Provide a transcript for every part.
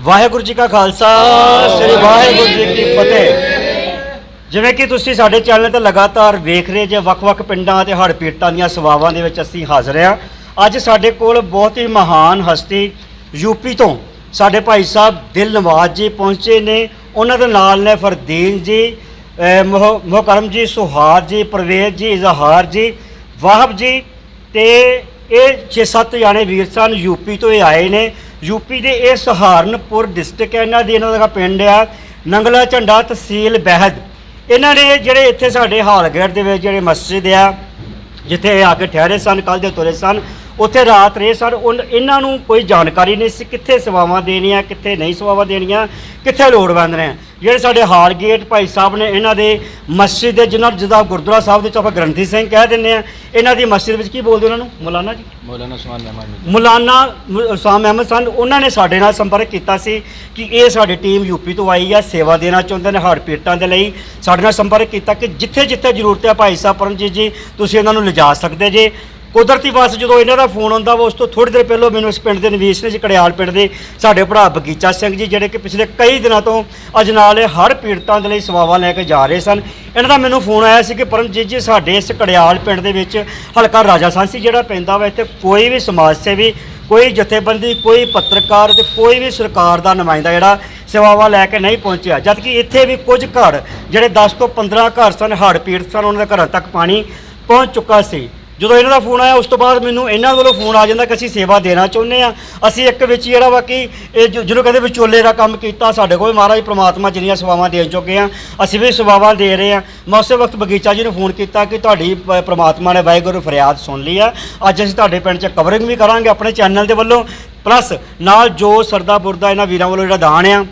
ਵਾਹਿਗੁਰੂ ਜੀ ਕਾ ਖਾਲਸਾ, ਸ੍ਰੀ ਵਾਹਿਗੁਰੂ ਜੀ ਕੀ ਫਤਿਹ। ਜਿਵੇਂ ਕਿ ਤੁਸੀਂ ਸਾਡੇ ਚੈਨਲ ਤੇ ਲਗਾਤਾਰ ਵੇਖ ਰਹੇ ਜੇ, ਵੱਖ-ਵੱਖ ਪਿੰਡਾਂ ਤੇ ਹੜ੍ਹ ਪੀੜਤਾਂ ਦੀਆਂ ਸੇਵਾਵਾਂ ਦੇ ਵਿੱਚ ਅਸੀਂ ਹਾਜ਼ਰ ਹਾਂ। ਅੱਜ ਸਾਡੇ ਕੋਲ ਬਹੁਤ ਹੀ ਮਹਾਨ ਹਸਤੀ ਯੂਪੀ ਤੋਂ ਸਾਡੇ ਭਾਈ ਸਾਹਿਬ ਦਿਲ ਨਵਾਜ਼ ਜੀ ਪਹੁੰਚੇ ਨੇ। ਉਹਨਾਂ ਦੇ ਨਾਲ ਨੇ ਫਰਦੀਨ ਜੀ, ਅਹ ਮੁਹਕਰਮ ਜੀ, ਸੁਹਾਰ ਜੀ ਪ੍ਰਵੇਜ਼ ਜੀ, ਇਜ਼ਹਾਰ ਜੀ, ਵਾਹਬ ਜੀ ਤੇ ਇਹ 6-7 ਜਾਣੇ ਵੀਰ ਸਨ ਯੂਪੀ ਤੋਂ ਇਹ ਆਏ ਨੇ। ਯੂਪੀ ਦੇ ਇਹ ਸਹਾਰਨਪੁਰ ਡਿਸਟ੍ਰਿਕਟ ਹੈ, ਇਹਨਾਂ ਦੀ ਇਹਨਾਂ ਦਾ ਪਿੰਡ ਆ, ਨੰਗਲਾ ਝੰਡਾ ਤਹਿਸੀਲ ਬਹਿਦ। ਇਹਨਾਂ ਨੇ ਜਿਹੜੇ ਇੱਥੇ ਸਾਡੇ ਹਾਲਗੇਟ ਦੇ ਵਿੱਚ ਜਿਹੜੇ ਮਸਜਿਦ ਆ, ਜਿੱਥੇ ਇਹ ਆ ਕੇ ਠਹਿਰੇ ਸਨ ਕੱਲ ਦੇ ਤੁਰੇ ਸਨ ਉੱਥੇ ਰਾਤ ਰਹੇ ਸਰ ਇਹਨਾਂ ਨੂੰ ਕੋਈ ਜਾਣਕਾਰੀ ਨਹੀਂ ਸੀ ਕਿੱਥੇ ਸੇਵਾਵਾਂ ਦੇਣੀਆਂ ਕਿੱਥੇ ਨਹੀਂ ਸੇਵਾਵਾਂ ਦੇਣੀਆਂ ਕਿੱਥੇ ਲੋੜਵੰਦ ਨੇ। ਜਿਹੜੇ ਸਾਡੇ ਹਾਲ ਗੇਟ ਭਾਈ ਸਾਹਿਬ ਨੇ ਇਹਨਾਂ ਦੇ ਮਸਜਿਦ ਦੇ ਜਿਨ੍ਹਾਂ ਜਿਹਦਾ ਗੁਰਦੁਆਰਾ ਸਾਹਿਬ ਦੇ ਵਿੱਚ ਆਪਾਂ ਗ੍ਰੰਥੀ ਸਿੰਘ ਕਹਿ ਦਿੰਦੇ ਆ ਇਹਨਾਂ ਦੀ ਮਸਜਿਦ ਵਿੱਚ ਕੀ ਬੋਲਦੇ ਉਹਨਾਂ ਨੂੰ? ਮੌਲਾਨਾ ਜੀ। ਮੌਲਾਨਾ ਸੁਹਾਨ ਅਹਿਮਦ ਸਨ। ਉਹਨਾਂ ਨੇ ਸਾਡੇ ਨਾਲ ਸੰਪਰਕ ਕੀਤਾ ਸੀ ਕਿ ਇਹ ਸਾਡੀ ਟੀਮ ਯੂਪੀ ਤੋਂ ਆਈ ਆ ਸੇਵਾ ਦੇਣਾ ਚਾਹੁੰਦੇ ਨੇ ਹੜ੍ਹ ਪੀੜਤਾਂ ਦੇ ਲਈ। ਸਾਡੇ ਨਾਲ ਸੰਪਰਕ ਕੀਤਾ ਕਿ ਜਿੱਥੇ ਜਿੱਥੇ ਜ਼ਰੂਰਤ ਹੈ ਭਾਈ ਸਾਹਿਬ ਪਰਮਜੀਤ ਜੀ ਤੁਸੀਂ ਇਹਨਾਂ ਨੂੰ ਲਿਜਾ ਸਕਦੇ ਜੇ। ਕੁਦਰਤੀ ਵਾਸ ਜਦੋਂ ਇਹਨਾਂ ਦਾ ਫੋਨ ਆਉਂਦਾ ਵਾ, ਉਸ ਤੋਂ ਥੋੜੀ ਦੇਰ ਪਹਿਲਾਂ ਮੈਨੂੰ ਇਸ ਪਿੰਡ ਦੇ ਨਿਵੇਸ਼ ਨੇ ਜੀ, ਕੜਿਆਲ ਪਿੰਡ ਦੇ ਸਾਡੇ ਭਰਾ ਬਗੀਚਾ ਸਿੰਘ ਜੀ, ਜਿਹੜੇ ਕਿ ਪਿਛਲੇ ਕਈ ਦਿਨਾਂ ਤੋਂ ਅਜਨਾਲੇ ਹੜ੍ਹ ਪੀੜਤਾਂ ਦੇ ਲਈ ਸੇਵਾਵਾਂ ਲੈ ਕੇ ਜਾ ਰਹੇ ਸਨ। ਇਹਨਾਂ ਦਾ ਮੈਨੂੰ ਫੋਨ ਆਇਆ ਸੀ ਕਿ ਪਰਮਜੀਤ ਜੀ, ਸਾਡੇ ਇਸ ਕੜਿਆਲ ਪਿੰਡ ਦੇ ਵਿੱਚ ਹਲਕਾ ਰਾਜਾ ਸਾਂਸੀ ਜਿਹੜਾ ਪੈਂਦਾ ਵਾ, ਇੱਥੇ ਕੋਈ ਵੀ ਸਮਾਜ ਸੇਵੀ, ਕੋਈ ਜਥੇਬੰਦੀ, ਕੋਈ ਪੱਤਰਕਾਰ ਤੇ ਕੋਈ ਵੀ ਸਰਕਾਰ ਦਾ ਨੁਮਾਇੰਦਾ ਜਿਹੜਾ ਸੇਵਾਵਾਂ ਲੈ ਕੇ ਨਹੀਂ ਪਹੁੰਚਿਆ। ਜਦਕਿ ਇੱਥੇ ਵੀ ਕੁਝ ਘਰ, ਜਿਹੜੇ 10 ਤੋਂ 15 ਘਰ ਸਨ, ਹੜ੍ਹ ਪੀੜਤ ਸਨ, ਉਹਨਾਂ ਦੇ ਘਰਾਂ ਤੱਕ ਪਾਣੀ ਪਹੁੰਚ ਚੁੱਕਾ ਸੀ। ਜਦੋਂ ਇਹਨਾਂ ਦਾ ਫੋਨ ਆਇਆ, ਉਸ ਤੋਂ ਬਾਅਦ ਮੈਨੂੰ ਇਹਨਾਂ ਵੱਲੋਂ ਫੋਨ ਆ ਜਾਂਦਾ ਕਿ ਅਸੀਂ ਸੇਵਾ ਦੇਣਾ ਚਾਹੁੰਦੇ ਆ ਅਸੀਂ ਇੱਕ ਵਿੱਚ ਜਿਹੜਾ ਵਾ ਕਿ ਇਹ ਜੋ- ਜਿਹਨੂੰ ਕਹਿੰਦੇ ਵਿਚੋਲੇ ਦਾ ਕੰਮ ਕੀਤਾ, ਸਾਡੇ ਕੋਲ ਮਹਾਰਾਜ ਪ੍ਰਮਾਤਮਾ ਜਿੰਨੀਆਂ ਸੇਵਾਵਾਂ ਦੇ ਚੁੱਕੇ ਆ ਅਸੀਂ ਵੀ ਸੇਵਾਵਾਂ ਦੇ ਰਹੇ ਆ ਮੈਂ ਉਸੇ ਵਕਤ ਬਗੀਚਾ ਜੀ ਨੂੰ ਫੋਨ ਕੀਤਾ ਕਿ ਤੁਹਾਡੀ ਪ- ਪ੍ਰਮਾਤਮਾ ਨੇ ਵਾਹਿਗੁਰੂ ਫਰਿਆਦ ਸੁਣ ਲਈ ਆ। ਅੱਜ ਅਸੀਂ ਤੁਹਾਡੇ ਪਿੰਡ 'ਚ ਕਵਰਿੰਗ ਵੀ ਕਰਾਂਗੇ ਆਪਣੇ ਚੈਨਲ ਦੇ ਵੱਲੋਂ। ਪਲੱਸ ਨਾਲ ਜੋ ਸਰਦਾ ਬੁਰਦਾ ਇਹਨਾਂ ਵੀਰਾਂ ਵੱਲੋਂ ਜਿਹੜਾ ਦਾਨ ਆ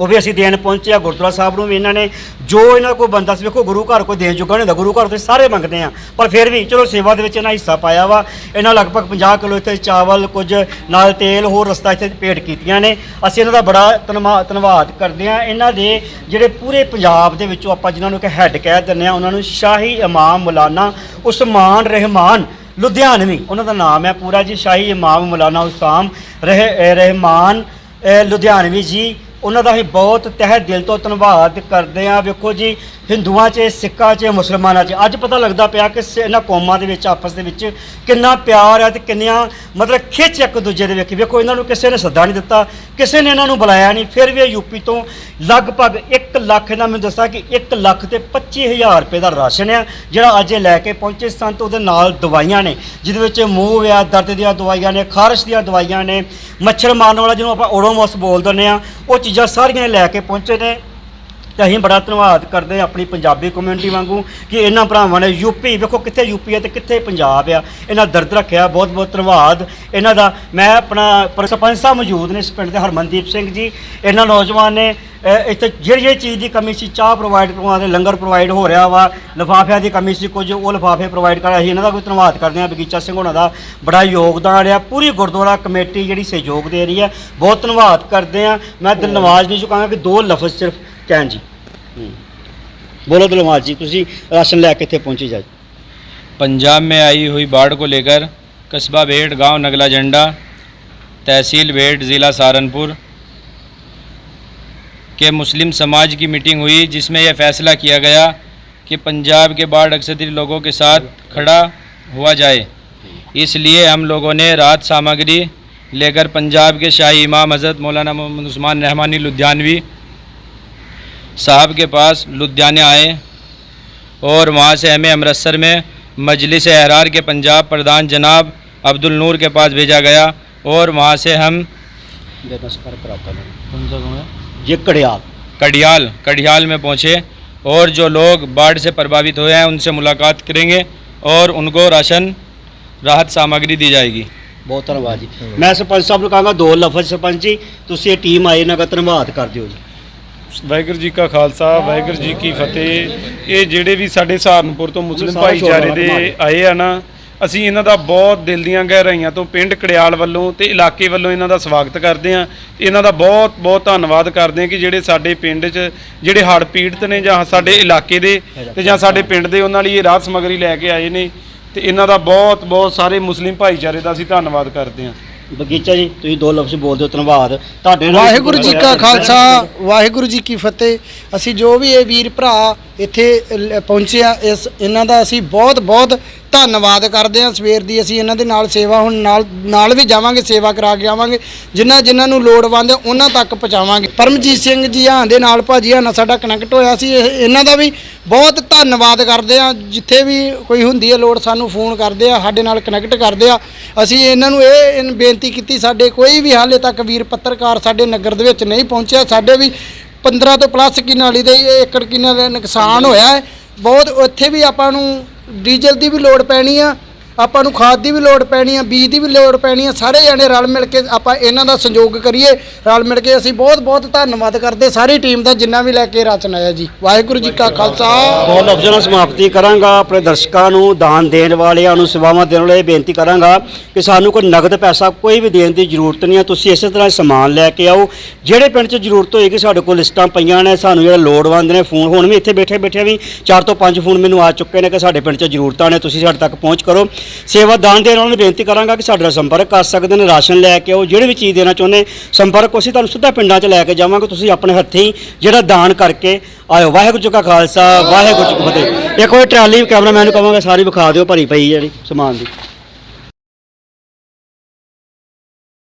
ਉਹ ਵੀ ਅਸੀਂ ਦੇਣ ਪਹੁੰਚੇ ਆ, ਗੁਰਦੁਆਰਾ ਸਾਹਿਬ ਨੂੰ ਵੀ ਇਹਨਾਂ ਨੇ, ਜੋ ਇਹਨਾਂ ਕੋਲ ਬੰਦਾ ਸੀ, ਵੇਖੋ ਗੁਰੂ ਘਰ ਕੋਈ ਦੇਣ ਜੋਗਾ ਨਹੀਂ ਹੁੰਦਾ, ਗੁਰੂ ਘਰ ਤੇ ਸਾਰੇ ਮੰਗਦੇ ਆ। ਪਰ ਫਿਰ ਵੀ ਚਲੋ ਸੇਵਾ ਦੇ ਵਿੱਚ ਇਹਨਾਂ ਹਿੱਸਾ ਪਾਇਆ ਵਾ, ਇਹਨਾਂ ਲਗਭਗ 50 ਕਿਲੋ ਇੱਥੇ ਚਾਵਲ, ਕੁਝ ਨਾਲ ਤੇਲ, ਹੋਰ ਰਸਤਾ ਇੱਥੇ ਭੇਟ ਕੀਤੀਆਂ ਨੇ। ਅਸੀਂ ਇਹਨਾਂ ਦਾ ਬੜਾ ਧੰਨਵਾ- ਧੰਨਵਾਦ ਕਰਦੇ ਆ। ਇਹਨਾਂ ਦੇ ਜਿਹੜੇ ਪੂਰੇ ਪੰਜਾਬ ਦੇ ਵਿੱਚੋਂ ਆਪਾਂ ਜਿਨ੍ਹਾਂ ਨੂੰ ਕਿ ਹੈੱਡ ਕਹਿ ਦਿੰਦੇ ਆ, ਉਹਨਾਂ ਨੂੰ ਸ਼ਾਹੀ ਇਮਾਮ ਮੌਲਾਨਾ ਉਸਮਾਨ ਰਹਿਮਾਨ ਲੁਧਿਆਣਵੀ, ਉਹਨਾਂ ਦਾ ਨਾਮ ਹੈ ਪੂਰਾ ਜੀ, ਸ਼ਾਹੀ ਇਮਾਮ ਮੌਲਾਨਾ ਉਸਾਮ ਰਹਿ ਰਹਿਮਾਨ ਲੁਧਿਆਣਵੀ ਜੀ। ਉਹਨਾਂ ਦਾ ਅਸੀਂ ਬਹੁਤ ਤਹਿ ਦਿਲ ਤੋਂ ਧੰਨਵਾਦ ਕਰਦੇ ਹਾਂ। ਵੇਖੋ ਜੀ ਹਿੰਦੂਆਂ 'ਚ, ਸਿੱਖਾਂ 'ਚ, ਮੁਸਲਮਾਨਾਂ 'ਚ। ਅੱਜ ਪਤਾ ਲੱਗਦਾ ਪਿਆ ਕਿ ਸ- ਇਹਨਾਂ ਕੌਮਾਂ ਦੇ ਵਿੱਚ, ਆਪਸ ਦੇ ਵਿੱਚ ਕਿੰਨਾ ਪਿਆਰ ਹੈ ਤੇ ਕਿੰਨੀਆਂ ਮਤਲਬ ਖਿੱਚ ਇੱਕ ਦੂਜੇ ਦੇ ਵਿੱਚ। ਵੇਖੋ, ਇਹਨਾਂ ਨੂੰ ਕਿਸੇ ਨੇ ਸੱਦਾ ਨਹੀਂ ਦਿੱਤਾ, ਕਿਸੇ ਨੇ ਇਹਨਾਂ ਨੂੰ ਬੁਲਾਇਆ ਨਹੀਂ। ਫਿਰ ਵੀ ਇਹ ਯੂਪੀ ਤੋਂ ਲਗਭਗ 1 ਲੱਖ, ਇਹਨਾਂ ਮੈਨੂੰ ਦੱਸਿਆ ਕਿ 1 ਲੱਖ ਤੇ 25000 ਰੁਪਏ ਦਾ ਰਾਸ਼ਨ ਆ, ਜਿਹੜਾ ਅੱਜ ਇਹ ਲੈ ਕੇ ਪਹੁੰਚੇ ਸਨ ਤੇ ਉਹਦੇ ਨਾਲ ਦਵਾਈਆਂ ਨੇ, ਜਿਹਦੇ ਵਿੱਚ ਮੂੰਹ ਆ, ਦਰਦ ਦੀਆਂ ਦਵਾਈਆਂ ਨੇ, ਖਾਰਸ਼ ਦੀਆਂ ਦਵਾਈਆਂ ਨੇ, ਮੱਛਰ ਮਾਰਨ ਵਾਲਾ ਜਿਹਨੂੰ ਆਪਾਂ ਓਡੋਮੋਸ ਬੋਲ ਦਿੰਦੇ ਆ, ਉਹ ਚੀਜ਼ਾਂ ਸਾਰੀਆਂ ਇਹ ਲੈ ਕੇ ਪਹੁੰਚੇ ਨੇ। ਤੇ ਅਸੀਂ ਬੜਾ ਧੰਨਵਾਦ ਕਰਦੇ ਹਾਂ ਆਪਣੀ ਪੰਜਾਬੀ ਕਮਿਊਨਿਟੀ ਵਾਂਗੂ ਕਿ ਇਹਨਾਂ ਭਰਾਵਾਂ ਨੇ ਯੂਪੀ ਵੇਖੋ ਕਿੱਥੇ ਯੂਪੀ ਹੈ ਤੇ ਕਿੱਥੇ ਪੰਜਾਬ ਆ। ਇਹਨਾਂ ਦਰਦ ਰੱਖਿਆ ਬਹੁਤ ਬਹੁਤ ਧੰਨਵਾਦ। ਇਹਨਾਂ ਦਾ ਮੈਂ ਆਪਣਾ ਪਰ- ਸਰਪੰਚ ਸਾਹਿਬ ਮੌਜੂਦ ਨੇ ਇਸ ਪਿੰਡ ਦੇ ਹਰਮਨਦੀਪ ਸਿੰਘ ਜੀ। ਇਹਨਾਂ ਨੌਜਵਾਨ ਨੇ ਅ, ਇੱਥੇ ਜਿਹੜੀ ਜਿਹੜੀ ਚੀਜ਼ ਦੀ ਕਮੀ ਸੀ ਚਾਹ ਪ੍ਰੋਵਾਈਡ ਕਰਵਾਉਂਦੇ ਲੰਗਰ ਪ੍ਰੋਵਾਈਡ ਹੋ ਰਿਹਾ ਵਾ ਲਿਫਾਫਿਆਂ ਦੀ ਕਮੀ ਸੀ ਕੁਝ ਉਹ ਲਿਫਾਫੇ ਪ੍ਰੋਵਾਈਡ ਕਰ ਅਸੀਂ ਇਹਨਾਂ ਦਾ ਕੋਈ ਧੰਨਵਾਦ ਕਰਦੇ ਹਾਂ ਬਗੀਚਾ ਸਿੰਘ ਹੋਣਾ ਦਾ ਬੜਾ ਯੋਗਦਾਨ ਰਿਹਾ ਪੂਰੀ ਗੁਰਦੁਆਰਾ ਕਮੇਟੀ ਜਿਹੜੀ ਸਹਿਯੋਗ ਦੇ ਰਹੀ ਹੈ ਬਹੁਤ ਧੰਨਵਾਦ ਕਰਦੇ ਹਾਂ। ਮੈਂ ਦਿਲ ਨਵਾਜ਼ ਨਹੀਂ ਚੁਕਾਂਗਾ ਕਿ ਦੋ ਲਫ਼ਜ਼ ਸਿਰਫ ਕਹਿਣ ਜੀ ਹੂੰ। ਬੋਲੋ ਦਿਲਵਾਜ ਜੀ ਤੁਸੀਂ ਰਾਸ਼ਨ ਲੈ ਕੇ ਇੱਥੇ ਪਹੁੰਚੇ ਜਾ पंजाब में आई हुई बाढ़ को लेकर कस्बा भेड़ गांव नगला झंडा तहसील भेड़ ज़िला सहारनपुर के मुस्लिम समाज की मीटिंग हुई जिसमें यह फैसला किया गया कि पंजाब के बाढ़ अक्सरी लोगों के साथ खड़ा हुआ जाए इसलिए हम लोगों ने राहत सामग्री लेकर पंजाब के शाही इमाम हज़रत मौलाना मोहम्मद उस्मान रहमानी लुधियानवी साहब के पास लुधियाने आए और वहाँ से हमें अमृतसर में मजलिस अहरार के पंजाब प्रधान जनाब अब्दुल नूर के पास भेजा गया और वहाँ से हम कौन सा गाँव है ये कड़ियाल कड़ियाल कड़ियाल में पहुँचे और जो लोग बाढ़ से प्रभावित हुए हैं उनसे मुलाकात करेंगे और उनको राशन राहत सामग्री दी जाएगी ਬਹੁਤ ਧੰਨਵਾਦ ਜੀ ਮੈਂ ਸਰਪੰਚ ਸਾਹਿਬ ਨੂੰ ਕਹਾਂਗਾ ਦੋ ਲਫ਼ਜ਼ ਸਰਪੰਚ ਜੀ ਤੁਸੀਂ ਇਹ ਟੀਮ ਆਏ ਇਹਨਾਂ ਦਾ ਧੰਨਵਾਦ ਕਰ ਦਿਓ ਜੀ ਵਾਹਿਗੁਰੂ ਜੀ ਕਾ ਖਾਲਸਾ ਵਾਹਿਗੁਰੂ ਜੀ ਕੀ ਫਤਿਹ। ਇਹ ਜਿਹੜੇ ਵੀ ਸਾਡੇ ਸਹਾਰਨਪੁਰ ਤੋਂ ਮੁਸਲਿਮ ਭਾਈਚਾਰੇ ਦੇ ਆਏ ਆ ਨਾ ਅਸੀਂ ਇਹਨਾਂ ਦਾ ਬਹੁਤ ਦਿਲ ਦੀਆਂ ਗਹਿਰਾਈਆਂ ਤੋਂ ਪਿੰਡ ਕੜਿਆਲ ਵੱਲੋਂ ਤੇ ਇਲਾਕੇ ਵੱਲੋਂ ਇਹਨਾਂ ਦਾ ਸਵਾਗਤ ਕਰਦੇ ਆ ਇਹਨਾਂ ਦਾ ਬਹੁਤ ਬਹੁਤ ਧੰਨਵਾਦ ਕਰਦੇ ਆ ਕਿ ਜਿਹੜੇ ਸਾਡੇ ਪਿੰਡ 'ਚ ਜਿਹੜੇ ਹੜ੍ਹ ਪੀੜਤ ਨੇ ਜਾਂ ਸਾਡੇ ਇਲਾਕੇ ਦੇ ਤੇ ਜਾਂ ਸਾਡੇ ਪਿੰਡ ਦੇ ਉਹਨਾਂ ਲਈ ਇਹ ਰਾਹਤ ਸਮੱਗਰੀ ਲੈ ਕੇ ਆਏ ਨੇ। ਤੇ ਇਹਨਾਂ ਦਾ ਬਹੁਤ ਬਹੁਤ ਸਾਰੇ ਮੁਸਲਿਮ ਭਾਈਚਾਰੇ ਦਾ ਅਸੀਂ ਧੰਨਵਾਦ ਕਰਦੇ ਆ ਬਗੀਚਾ ਜੀ ਤੁਸੀਂ ਦੋ ਲਫ਼ਜ਼ ਬੋਲ ਦਿਓ ਧੰਨਵਾਦ। ਤੁਹਾਡੇ ਨਾਲ ਵਾਹਿਗੁਰੂ ਜੀ ਕਾ ਖਾਲਸਾ ਵਾਹਿਗੁਰੂ ਜੀ ਕੀ ਫਤਿਹ। ਅਸੀਂ ਜੋ ਵੀ ਇਹ ਵੀਰ ਭਰਾ ਇੱਥੇ ਲ- ਪਹੁੰਚੇ ਆ ਇਸ ਇਹਨਾਂ ਦਾ ਅਸੀਂ ਬਹੁਤ ਬਹੁਤ ਧੰਨਵਾਦ ਕਰਦੇ ਹਾਂ। ਸਵੇਰ ਦੀ ਅਸੀਂ ਇਹਨਾਂ ਦੇ ਨਾਲ ਸੇਵਾ ਹੁਣ ਨਾਲ ਨਾਲ ਵੀ ਜਾਵਾਂਗੇ, ਸੇਵਾ ਕਰਾ ਕੇ ਆਵਾਂਗੇ। ਜਿਨ੍ਹਾਂ ਜਿਨ੍ਹਾਂ ਨੂੰ ਲੋੜਵੰਦ ਉਹਨਾਂ ਤੱਕ ਪਹੁੰਚਾਵਾਂਗੇ। ਪਰਮਜੀਤ ਸਿੰਘ ਜੀ ਹਾਂ ਦੇ ਨਾਲ ਭਾਜੀ ਹਾਂ ਨਾਲ ਸਾਡਾ ਕਨੈਕਟ ਹੋਇਆ ਸੀ। ਇਹ- ਇਹਨਾਂ ਦਾ ਵੀ ਬਹੁਤ ਧੰਨਵਾਦ ਕਰਦੇ ਹਾਂ। ਜਿੱਥੇ ਵੀ ਕੋਈ ਹੁੰਦੀ ਹੈ ਲੋੜ, ਸਾਨੂੰ ਫੋਨ ਕਰਦੇ ਆ, ਸਾਡੇ ਨਾਲ ਕਨੈਕਟ ਕਰਦੇ ਆ। ਅਸੀਂ ਇਹਨਾਂ ਨੂੰ ਇਹ ਬੇਨਤੀ ਕੀਤੀ, ਸਾਡੇ ਕੋਈ ਵੀ ਹਾਲੇ ਤੱਕ ਵੀਰ ਪੱਤਰਕਾਰ ਸਾਡੇ ਨਗਰ ਦੇ ਵਿੱਚ ਨਹੀਂ ਪਹੁੰਚਿਆ। ਸਾਡੇ ਵੀ 15 ਤੋਂ ਪਲੱਸ ਕਿਨਾਲੀ ਦੇ ਏਕੜ ਕਿੰਨਾ ਦਾ ਨੁਕਸਾਨ ਹੋਇਆ ਹੈ। ਬਹੁਤ ਉੱਥੇ ਵੀ ਆਪਾਂ ਨੂੰ ਡੀਜ਼ਲ ਦੀ ਵੀ ਲੋੜ ਪੈਣੀ ਆ ਆਪਾਂ ਨੂੰ ਖਾਦ ਦੀ ਵੀ ਲੋੜ ਪੈਣੀ ਆ, ਬੀਜ ਦੀ ਵੀ ਲੋੜ ਪੈਣੀ ਆ, ਸਾਰੇ ਜਾਣੇ ਰਲ ਮਿਲ ਕੇ ਆਪਾਂ ਇਹਨਾਂ ਦਾ ਸੰਯੋਗ ਕਰੀਏ। ਰਲ ਮਿਲ ਕੇ ਅਸੀਂ ਬਹੁਤ ਬਹੁਤ ਧੰਨਵਾਦ ਕਰਦੇ ਸਾਰੀ ਟੀਮ ਦਾ ਜਿੰਨਾ ਵੀ ਲੈ ਕੇ ਰਚਨ ਆਇਆ ਜੀ। ਵਾਹਿਗੁਰੂ ਜੀ ਕਾ ਖਾਲਸਾ। ਬਹੁਤ ਲਫ਼ਜ਼ਾਂ ਨਾਲ ਸਮਾਪਤੀ ਕਰਾਂਗਾ, ਆਪਣੇ ਦਰਸ਼ਕਾਂ ਨੂੰ ਦਾਨ ਦੇਣ ਵਾਲਿਆਂ ਨੂੰ ਸੇਵਾਵਾਂ ਦੇਣ ਵਾਲੇ ਬੇਨਤੀ ਕਰਾਂਗਾ ਕਿ ਸਾਨੂੰ ਕੋਈ ਨਗਦ ਪੈਸਾ ਕੋਈ ਵੀ ਦੇਣ ਦੀ ਜ਼ਰੂਰਤ ਨਹੀਂ ਆ, ਤੁਸੀਂ ਇਸੇ ਤਰ੍ਹਾਂ ਸਮਾਨ ਲੈ ਕੇ ਆਓ। ਜਿਹੜੇ ਪਿੰਡ 'ਚ ਜ਼ਰੂਰਤ ਹੋਏਗੀ, ਸਾਡੇ ਕੋਲ ਲਿਸਟਾਂ ਪਈਆਂ ਨੇ, ਸਾਨੂੰ ਜਿਹੜੇ ਲੋੜਵੰਦ ਨੇ ਫੋਨ, ਹੁਣ ਵੀ ਇੱਥੇ ਬੈਠੇ ਬੈਠੇ ਵੀ ਚਾਰ ਤੋਂ ਪੰਜ ਫੋਨ ਮੈਨੂੰ ਆ ਚੁੱਕੇ ਨੇ ਕਿ ਸਾਡੇ ਪਿੰਡ 'ਚ ਜ਼ਰੂਰਤਾਂ ਨੇ, ਤੁਸੀਂ ਸਾਡੇ ਤੱਕ ਪਹੁੰਚ ਕਰੋ। ਸੇਵਾਦਾਨ ਦੇਣ ਵਾਲਿਆਂ ਨੂੰ ਬੇਨਤੀ ਕਰਾਂਗਾ ਕਿ ਸਾਡੇ ਨਾਲ ਸੰਪਰਕ ਕਰ ਸਕਦੇ ਨੇ, ਰਾਸ਼ਨ ਲੈ ਕੇ ਆਓ, ਜਿਹੜੀ ਵੀ ਚੀਜ਼ ਦੇਣਾ ਚਾਹੁੰਦੇ ਸੰਪਰਕ ਅਸੀਂ ਤੁਹਾਨੂੰ ਸਿੱਧਾ ਪਿੰਡਾਂ 'ਚ ਲੈ ਕੇ ਜਾਵਾਂਗੇ, ਤੁਸੀਂ ਆਪਣੇ ਹੱਥੀਂ ਜਿਹੜਾ ਦਾਨ ਕਰਕੇ ਆਇਓ। ਵਾਹਿਗੁਰੂ ਜੀ ਕਾ ਖਾਲਸਾ, ਵਾਹਿਗੁਰੂ ਜੀ ਕੀ ਫਤਿਹ। ਇੱਕ ਵਾਰ ਟਰਾਲੀ ਕੈਮਰਾਮੈਨ ਨੂੰ ਕਹਾਂਗਾ ਸਾਰੀ ਵਿਖਾ ਦਿਓ, ਭਰੀ ਪਈ ਜਿਹੜੀ ਸਮਾਨ ਦੀ।